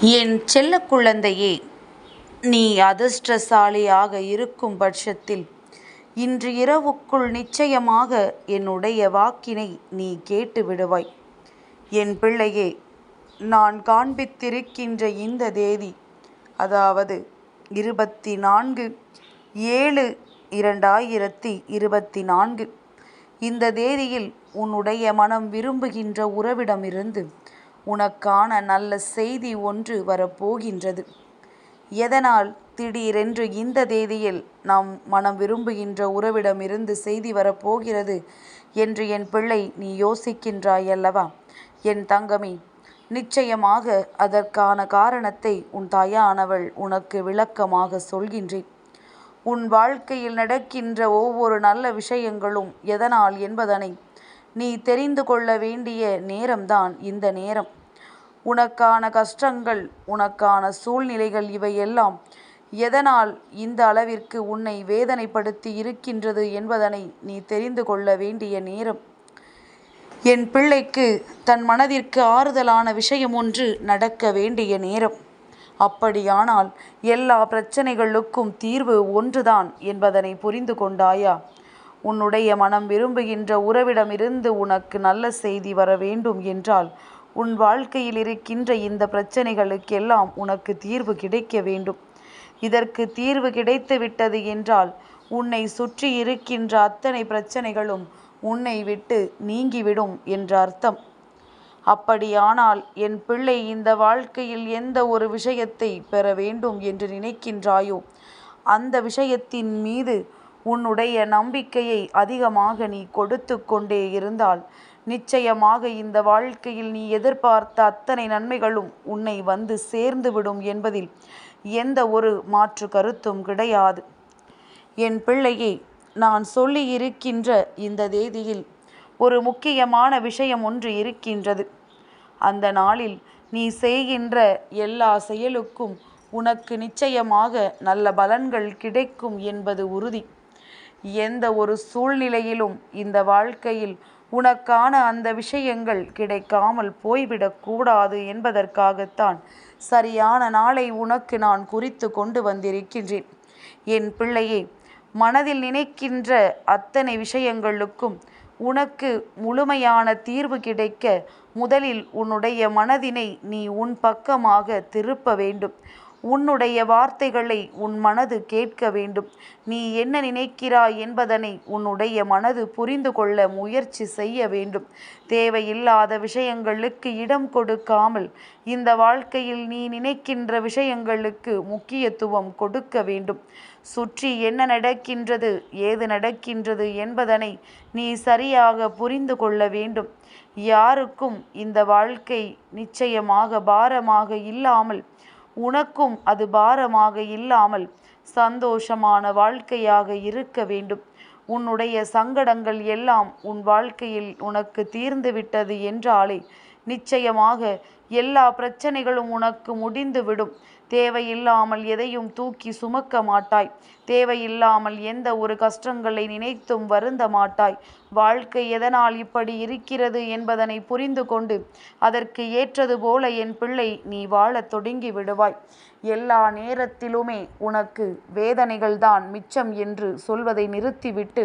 என் செல்ல குழந்தையே நீ அதிர்ஷ்டசாலியாக இருக்கும் பட்சத்தில் இன்று இரவுக்குள் நிச்சயமாக என்னுடைய வாக்கினை நீ கேட்டு விடுவாய். என் பிள்ளையே நான் காண்பித்திருக்கின்ற இந்த தேதி அதாவது இருபத்தி நான்கு ஏழு இரண்டாயிரத்தி இருபத்தி நான்கு இந்த தேதியில் உன்னுடைய மனம் விரும்புகின்ற உறவிடமிருந்து உனக்கான நல்ல செய்தி ஒன்று வரப்போகின்றது. எதனால் திடீரென்று இந்த தேதியில் நாம் மனம் விரும்புகின்ற உறவிடமிருந்து செய்தி வரப்போகிறது என்று என் பிள்ளை நீ யோசிக்கின்றாய் அல்லவா என் தங்கமே நிச்சயமாக அதற்கான காரணத்தை உன் தாயானவள் உனக்கு விளக்கமாக சொல்கின்றேன். உன் வாழ்க்கையில் நடக்கின்ற ஒவ்வொரு நல்ல விஷயங்களும் எதனால் என்பதனை நீ தெரிந்து கொள்ள வேண்டிய நேரம்தான் இந்த நேரம். உனக்கான கஷ்டங்கள் உனக்கான சூழ்நிலைகள் இவையெல்லாம் எதனால் இந்த அளவிற்கு உன்னை வேதனைப்படுத்தி இருக்கின்றது என்பதனை நீ தெரிந்து கொள்ள வேண்டிய நேரம். என் பிள்ளைக்கு தன் மனதிற்கு ஆறுதலான விஷயம் ஒன்று நடக்க வேண்டிய நேரம். அப்படியானால் எல்லா பிரச்சனைகளுக்கும் தீர்வு ஒன்றுதான் என்பதனை புரிந்து கொண்டாயா? உன்னுடைய மனம் விரும்புகின்ற உறவிடமிருந்து உனக்கு நல்ல செய்தி வர வேண்டும் என்றால் உன் வாழ்க்கையில் இருக்கின்ற இந்த பிரச்சனைகளுக்கெல்லாம் உனக்கு தீர்வு கிடைக்க வேண்டும். இதற்கு தீர்வு கிடைத்து விட்டது என்றால் உன்னை சுற்றி இருக்கின்ற அத்தனை பிரச்சனைகளும் உன்னை விட்டு நீங்கிவிடும் என்ற அர்த்தம். அப்படியானால் என் பிள்ளை இந்த வாழ்க்கையில் எந்த ஒரு விஷயத்தை பெற வேண்டும் என்று நினைக்கின்றாயோ? அந்த விஷயத்தின் மீது உன்னுடைய நம்பிக்கையை அதிகமாக நீ கொடுத்து கொண்டே இருந்தால் நிச்சயமாக இந்த வாழ்க்கையில் நீ எதிர்பார்த்த அத்தனை நன்மைகளும் உன்னை வந்து சேர்ந்துவிடும் என்பதில் எந்த ஒரு மாற்று கருத்தும் கிடையாது. என் பிள்ளையே நான் சொல்லி இருக்கின்ற இந்த தேதியில் ஒரு முக்கியமான விஷயம் ஒன்று இருக்கின்றது. அந்த நாளில் நீ செய்கின்ற எல்லா செயலுக்கும் உனக்கு நிச்சயமாக நல்ல பலன்கள் கிடைக்கும் என்பது உறுதி. எந்த ஒரு சூழ்நிலையிலும் இந்த வாழ்க்கையில் உனக்கான அந்த விஷயங்கள் கிடைக்காமல் போய்விடக்கூடாது என்பதற்காகத்தான் சரியான நாளை உனக்கு நான் குறித்து கொண்டு வந்திருக்கின்றேன். என் பிள்ளையே மனதில் நினைக்கின்ற அத்தனை விஷயங்களுக்கும் உனக்கு முழுமையான தீர்வு கிடைக்க முதலில் உன்னுடைய மனதினை நீ உன் பக்கமாக திருப்ப வேண்டும். உன்னுடைய வார்த்தைகளை உன் மனது கேட்க வேண்டும். நீ என்ன நினைக்கிறாய் என்பதனை உன்னுடைய மனது புரிந்து கொள்ள முயற்சி செய்ய வேண்டும். தேவையில்லாத விஷயங்களுக்கு இடம் கொடுக்காமல் இந்த வாழ்க்கையில் நீ நினைக்கின்ற விஷயங்களுக்கு முக்கியத்துவம் கொடுக்க வேண்டும். சுற்றி என்ன நடக்கின்றது ஏது நடக்கின்றது என்பதனை நீ சரியாக புரிந்து கொள்ள வேண்டும். யாருக்கும் இந்த வாழ்க்கை நிச்சயமாக பாரமாக இல்லாமல் உனக்கும் அது பாரமாக இல்லாமல் சந்தோஷமான வாழ்க்கையாக இருக்க வேண்டும். உன்னுடைய சங்கடங்கள் எல்லாம் உன் வாழ்க்கையில் உனக்கு தீர்ந்துவிட்டது என்றாலே நிச்சயமாக எல்லா பிரச்சனைகளும் உனக்கு முடிந்துவிடும். தேவையில்லாமல் எதையும் தூக்கி சுமக்க மாட்டாய். தேவையில்லாமல் எந்த ஒரு கஷ்டங்களை நினைத்தும் வருந்த மாட்டாய். வாழ்க்கை எதனால் இப்படி இருக்கிறது என்பதனை புரிந்து கொண்டு அதற்கு ஏற்றது போல என் பிள்ளை நீ வாழத் தொடங்கி விடுவாய். எல்லா நேரத்திலுமே உனக்கு வேதனைகள்தான் மிச்சம் என்று சொல்வதை நிறுத்திவிட்டு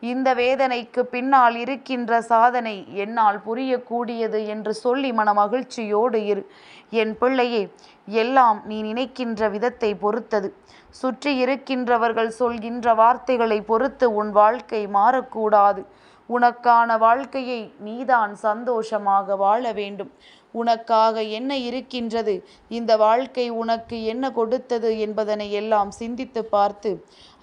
இந்த வேதனைக்கு பின்னால் இருக்கின்ற சாதனை என்னால் புரியக்கூடியது என்று சொல்லி மன மகிழ்ச்சியோடு இரு. என் பிள்ளையே எல்லாம் நீ நினைக்கின்ற விதத்தை பொறுத்தது. சுற்றி இருக்கின்றவர்கள் சொல்கின்ற வார்த்தைகளை பொறுத்து உன் வாழ்க்கை மாறக்கூடாது. உனக்கான வாழ்க்கையை நீதான் சந்தோஷமாக வாழ வேண்டும். உனக்காக என்ன இருக்கின்றது? இந்த வாழ்க்கை உனக்கு என்ன கொடுத்தது என்பதனை எல்லாம் சிந்தித்து பார்த்து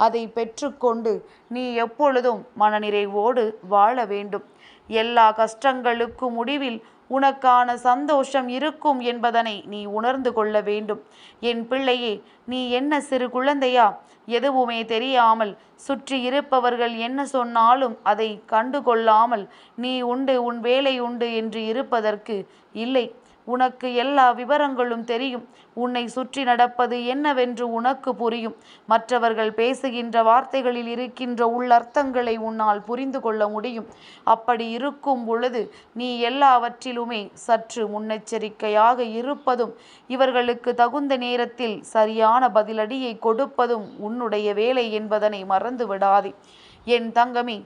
அதை பெற்றுக்கொண்டு நீ எப்பொழுதும் மனநிறைவோடு வாழ வேண்டும். எல்லா கஷ்டங்களுக்கும் முடிவில் உனக்கான சந்தோஷம் இருக்கும் என்பதனை நீ உணர்ந்து கொள்ள வேண்டும். என் பிள்ளையே நீ என்ன சிறு குழந்தையா? எதுவுமே தெரியாமல் சுற்றி இருப்பவர்கள் என்ன சொன்னாலும் அதை கண்டு கொள்ளாமல் நீ உண்டு உன் வேலை உண்டு என்று இருப்பதற்கு இல்லை. உனக்கு எல்லா விவரங்களும் தெரியும். உன்னை சுற்றி நடப்பது என்னவென்று உனக்கு புரியும். மற்றவர்கள் பேசுகின்ற வார்த்தைகளில் இருக்கின்ற உள்ளர்த்தங்களை உன்னால் புரிந்து கொள்ள முடியும். அப்படி இருக்கும் பொழுது நீ எல்லாவற்றிலுமே சற்று முன்னெச்சரிக்கையாக இருப்பதும் இவர்களுக்கு தகுந்த நேரத்தில் சரியான பதிலடியை கொடுப்பதும் உன்னுடைய வேலை என்பதனை மறந்து விடாதே என் தங்கமே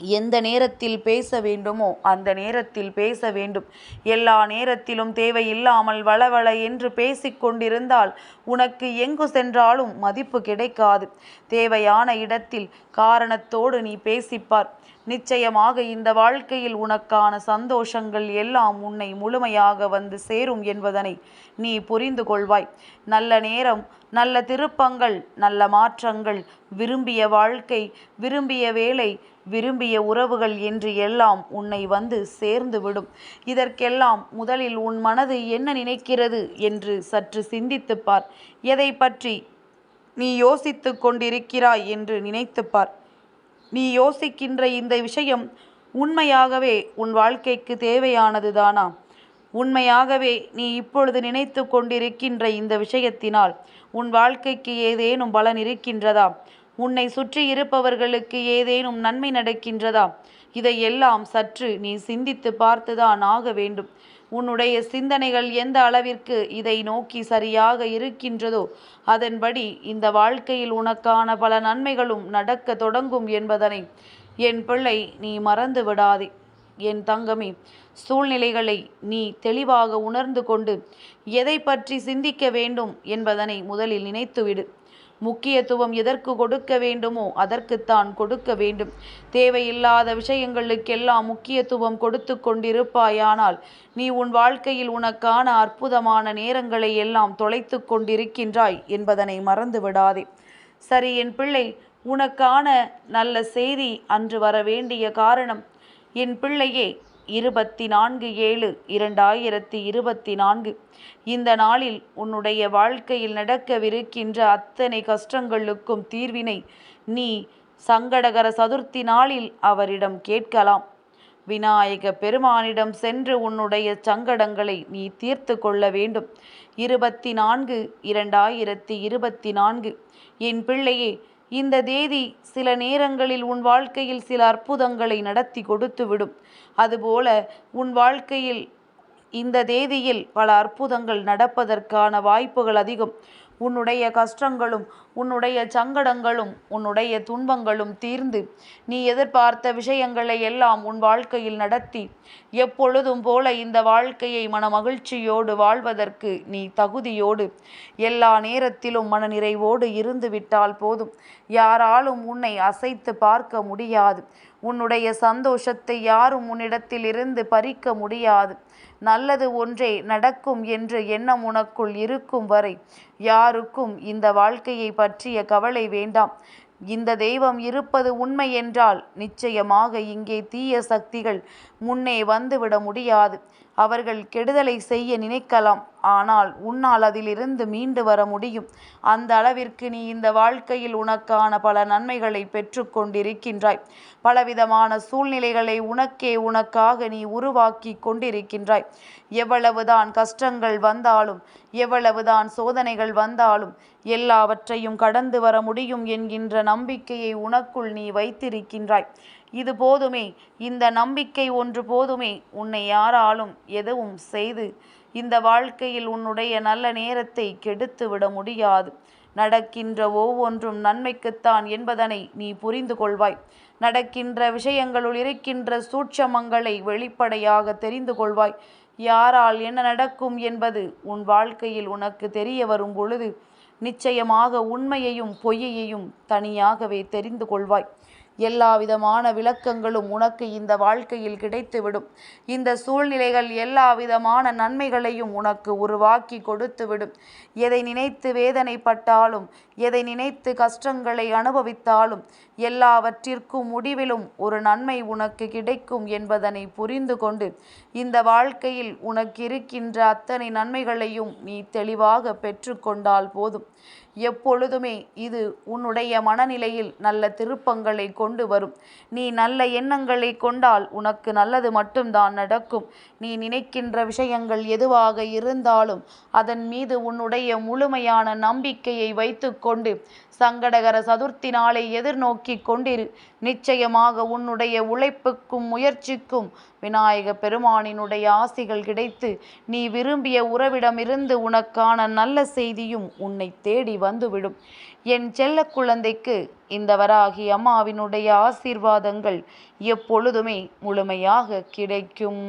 எந்த நேரத்தில் பேச வேண்டுமோ அந்த நேரத்தில் பேச வேண்டும். எல்லா நேரத்திலும் தேவையில்லாமல் வளவள என்று பேசிக்கொண்டிருந்தால் உனக்கு எங்கு சென்றாலும் மதிப்பு கிடைக்காது. தேவையான இடத்தில் காரணத்தோடு நீ பேசிப்பார். நிச்சயமாக இந்த வாழ்க்கையில் உனக்கான சந்தோஷங்கள் எல்லாம் உன்னை முழுமையாக வந்து சேரும் என்பதனை நீ புரிந்து கொள்வாய். நல்ல நேரம் நல்ல திருப்பங்கள் நல்ல மாற்றங்கள் விரும்பிய வாழ்க்கை விரும்பிய வேலை விரும்பிய உறவுகள் என்று எல்லாம் உன்னை வந்து சேர்ந்து விடும். இதற்கெல்லாம் முதலில் உன் மனது என்ன நினைக்கிறது என்று சற்று சிந்தித்துப் பார். எதை பற்றி நீ யோசித்து கொண்டிருக்கிறாய் என்று நினைத்துப்பார் நீ யோசிக்கின்ற இந்த விஷயம் உண்மையாகவே உன் வாழ்க்கைக்கு தேவையானது தானா? உண்மையாகவே நீ இப்பொழுது நினைத்து கொண்டிருக்கின்ற இந்த விஷயத்தினால் உன் வாழ்க்கைக்கு ஏதேனும் பலன் இருக்கின்றதா? உன்னை சுற்றி இருப்பவர்களுக்கு ஏதேனும் நன்மை நடக்கின்றதா? இதையெல்லாம் சற்று நீ சிந்தித்து பார்த்துதான் ஆக வேண்டும். உன்னுடைய சிந்தனைகள் எந்த அளவிற்கு இதை நோக்கி சரியாக இருக்கின்றதோ அதன்படி இந்த வாழ்க்கையில் உனக்கான பல நன்மைகளும் நடக்க தொடங்கும் என்பதனை என் பிள்ளை நீ மறந்து விடாதே. என் தங்கமே சூழ்நிலைகளை நீ தெளிவாக உணர்ந்து கொண்டு எதை பற்றி சிந்திக்க வேண்டும் என்பதனை முதலில் நினைத்துவிடு. முக்கியத்துவம் எதற்கு கொடுக்க வேண்டுமோ அதற்குத்தான் கொடுக்க வேண்டும். தேவையில்லாத விஷயங்களுக்கெல்லாம் முக்கியத்துவம் கொடுத்து கொண்டிருப்பாயானால் நீ உன் வாழ்க்கையில் உனக்கான அற்புதமான நேரங்களை எல்லாம் தொலைத்து கொண்டிருக்கின்றாய் என்பதனை மறந்து விடாதே சரி என் பிள்ளை உனக்கான நல்ல செய்தி அன்று வர வேண்டிய காரணம் என் பிள்ளையே இருபத்தி நான்கு ஏழு இரண்டாயிரத்தி இருபத்தி நான்கு இந்த நாளில் உன்னுடைய வாழ்க்கையில் நடக்கவிருக்கின்ற அத்தனை கஷ்டங்களுக்கும் தீர்வினை நீ சங்கடகர சதுர்த்தி நாளில் அவரிடம் கேட்கலாம். விநாயக பெருமானிடம் சென்று உன்னுடைய சங்கடங்களை நீ தீர்த்து கொள்ள வேண்டும். இருபத்தி நான்கு இரண்டாயிரத்தி இருபத்தி நான்கு என் பிள்ளையே இந்த தேதி சில நேரங்களில் உன் வாழ்க்கையில் சில அற்புதங்களை நடத்தி கொடுத்துவிடும் அதுபோல உன் வாழ்க்கையில் இந்த தேதியில் பல அற்புதங்கள் நடப்பதற்கான வாய்ப்புகள் அதிகம். உன்னுடைய கஷ்டங்களும் உன்னுடைய சங்கடங்களும் உன்னுடைய துன்பங்களும் தீர்ந்து. நீ எதிர்பார்த்த விஷயங்களை எல்லாம் உன் வாழ்க்கையில் நடத்தி. எப்பொழுதும் போல இந்த வாழ்க்கையை மன மகிழ்ச்சியோடு வாழ்வதற்கு நீ தகுதியோடு எல்லா நேரத்திலும் மனநிறைவோடு இருந்து விட்டால் போதும். யாராலும் உன்னை அசைத்து பார்க்க முடியாது. உன்னுடைய சந்தோஷத்தை யாரும் உன்னிடத்தில் இருந்து பறிக்க முடியாது. நல்லது ஒன்றே நடக்கும் என்று எண்ணம் உனக்குள் இருக்கும் வரை யாருக்கும் இந்த வாழ்க்கையை பற்றிய கவலை வேண்டாம். இந்த தெய்வம் இருப்பது உண்மை என்றால் நிச்சயமாக இங்கே தீய சக்திகள் முன்னே வந்துவிட முடியாது. அவர்கள் கெடுதலை செய்ய நினைக்கலாம். ஆனால் உன்னால் அதிலிருந்து மீண்டு வர முடியும். அந்த அளவிற்கு நீ இந்த வாழ்க்கையில் உனக்கான பல நன்மைகளை பெற்றுக்கொண்டிருக்கின்றாய் பலவிதமான சூழ்நிலைகளை உனக்கே உனக்காக நீ உருவாக்கி கொண்டிருக்கின்றாய். எவ்வளவுதான் கஷ்டங்கள் வந்தாலும் எவ்வளவுதான் சோதனைகள் வந்தாலும் எல்லாவற்றையும் கடந்து வர முடியும் என்கின்ற நம்பிக்கையை உனக்குள் நீ வைத்திருக்கின்றாய். இது போதுமே. இந்த நம்பிக்கை ஒன்று போதுமே. உன்னை யாராலும் எதுவும் செய்து இந்த வாழ்க்கையில் உன்னுடைய நல்ல நேரத்தை கெடுத்து விட முடியாது. நடக்கின்ற ஒவ்வொன்றும் நன்மைக்குத்தான் என்பதனை நீ புரிந்து கொள்வாய். நடக்கின்ற விஷயங்களுள் இருக்கின்ற சூட்சமங்களை வெளிப்படையாக தெரிந்து கொள்வாய். யாரால் என்ன நடக்கும் என்பது உன் வாழ்க்கையில் உனக்கு தெரிய வரும் பொழுது நிச்சயமாக உண்மையையும் பொய்யையும் தனியாகவே தெரிந்து கொள்வாய். எல்லா விதமான விளக்கங்களும் உனக்கு இந்த வாழ்க்கையில் கிடைத்துவிடும். இந்த சூழ்நிலைகள் எல்லா விதமான நன்மைகளையும் உனக்கு உருவாக்கி கொடுத்துவிடும். எதை நினைத்து வேதனைப்பட்டாலும் எதை நினைத்து கஷ்டங்களை அனுபவித்தாலும் எல்லாவற்றிற்கும் முடிவிலும் ஒரு நன்மை உனக்கு கிடைக்கும் என்பதனை புரிந்து கொண்டு இந்த வாழ்க்கையில் உனக்கு இருக்கின்ற அத்தனை நன்மைகளையும் நீ தெளிவாக பெற்றுக்கொண்டால் போதும். எப்பொழுதுமே இது உன்னுடைய மனநிலையில் நல்ல திருப்பங்களை கொண்டு வரும். நீ நல்ல எண்ணங்களை கொண்டால் உனக்கு நல்லது மட்டும்தான் நடக்கும். நீ நினைக்கின்ற விஷயங்கள் எதுவாக இருந்தாலும் அதன் மீது உன்னுடைய முழுமையான நம்பிக்கையை வைத்துக்கொண்டு சங்கடகர சதுர்த்தி நாளை எதிர்நோக்கி கொண்டிரு. நிச்சயமாக உன்னுடைய உழைப்புக்கும் முயற்சிக்கும் விநாயக பெருமானினுடைய ஆசிகள் கிடைத்து நீ விரும்பிய உறவிடமிருந்து உனக்கான நல்ல செய்தியும் உன்னை தேடி வந்துவிடும். என் செல்ல குழந்தைக்கு இந்த வராகி அம்மாவினுடைய ஆசீர்வாதங்கள் எப்பொழுதுமே முழுமையாக கிடைக்கும்.